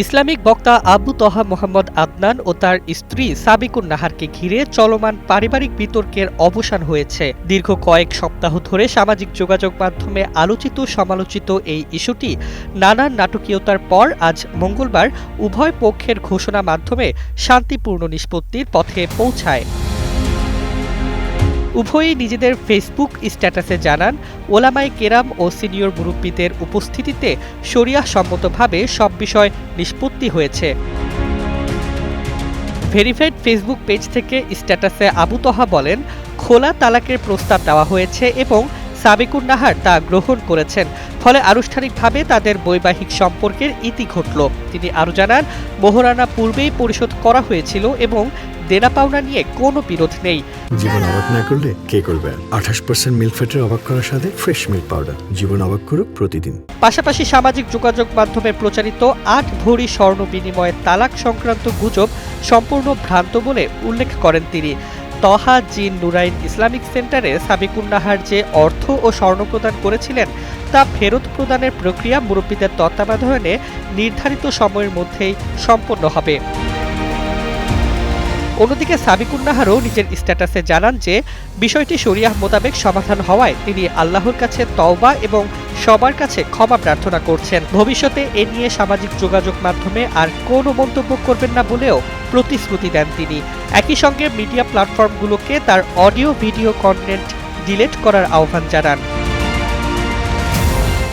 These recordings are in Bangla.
ইসলামিক বক্তা আবু তহা মোহাম্মদ আদনান ও তার স্ত্রী সাবিকুন নাহারকে ঘিরে চলমান পারিবারিক বিতর্কের অবসান হয়েছে। দীর্ঘ কয়েক সপ্তাহ ধরে সামাজিক যোগাযোগ মাধ্যমে আলোচিত সমালোচিত এই ইস্যুটি নানান নাটকীয়তার পর আজ মঙ্গলবার উভয় পক্ষের ঘোষণা মাধ্যমে শান্তিপূর্ণ নিষ্পত্তির পথে পৌঁছায়। উভয়ই নিজেদের ফেসবুক স্ট্যাটাসে জানান ওলামাই কেরাম ও সিনিয়র মুরব্বীদের উপস্থিতিতে শরিয়াহ সম্মতভাবে সব বিষয় নিষ্পত্তি হয়েছে। ভেরিফাইড ফেসবুক পেজ থেকে স্ট্যাটাসে আবু তহা বলেন, খোলা তালাকের প্রস্তাব দেওয়া হয়েছে এবং সাবিকুন নাহার তা গ্রহণ করেছেন, ফলে আনুষ্ঠানিকভাবে তাদের বৈবাহিক সম্পর্কের ইতি ঘটল। তিনি আরও জানান, মোহরানা পূর্বেই পরিশোধ করা হয়েছিল এবং দেনা পাওনা নিয়ে কোনো বিরোধ নেই। জীবন অবাক না করলে কে করবে? আঠাশ পার্সেন্ট মিল্ক ফ্যাটের অবাক করার সাথে ফ্রেশ মিল্ক পাউডার জীবন অবাক করুক প্রতিদিন। পাশাপাশি সামাজিক যোগাযোগ মাধ্যমে প্রচারিত আট ভরি স্বর্ণ বিনিময়ে তালাক সংক্রান্ত গুজব সম্পূর্ণ ভ্রান্ত বলে উল্লেখ করেন তিনি। তহা জিন নুরাইন ইসলামিক সেন্টারে সাবিকুন্নাহার যে অর্থ ও স্বর্ণ প্রদান করেছিলেন তা ফেরত প্রদানের প্রক্রিয়া মুরব্বীদের তত্ত্বাবধানে নির্ধারিত সময়ের মধ্যেই সম্পন্ন হবে। অন্যদিকে সাবিকুন্নাহারও নিজের স্ট্যাটাসে জানান যে, বিষয়টি শরিয়াহ মোতাবেক সমাধান হওয়ায় তিনি আল্লাহর কাছে তওবা এবং সবার কাছে ক্ষমা প্রার্থনা করছেন। ভবিষ্যতে এ নিয়ে সামাজিক যোগাযোগ মাধ্যমে আর কোনো মন্তব্য করবেন না বলেও প্রতিশ্রুতি দেন তিনি। একই সঙ্গে মিডিয়া প্ল্যাটফর্মগুলোকে তার অডিও ভিডিও কন্টেন্ট ডিলেট করার আহ্বান জানান।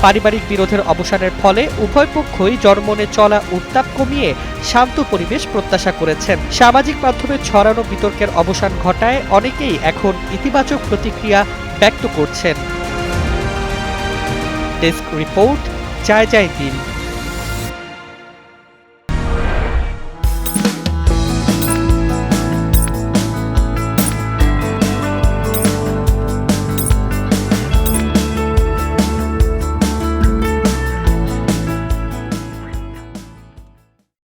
পারিবারিক বিরোধের অবসানের ফলে উভয় পক্ষই জনমনে চলা উত্তাপ কমিয়ে শান্ত পরিবেশ প্রত্যাশা করেছেন। সামাজিক মাধ্যমে ছড়ানো বিতর্কের অবসান ঘটায় অনেকেই এখন ইতিবাচক প্রতিক্রিয়া ব্যক্ত করছেন। ডেস্ক রিপোর্ট, জয় জয় দিন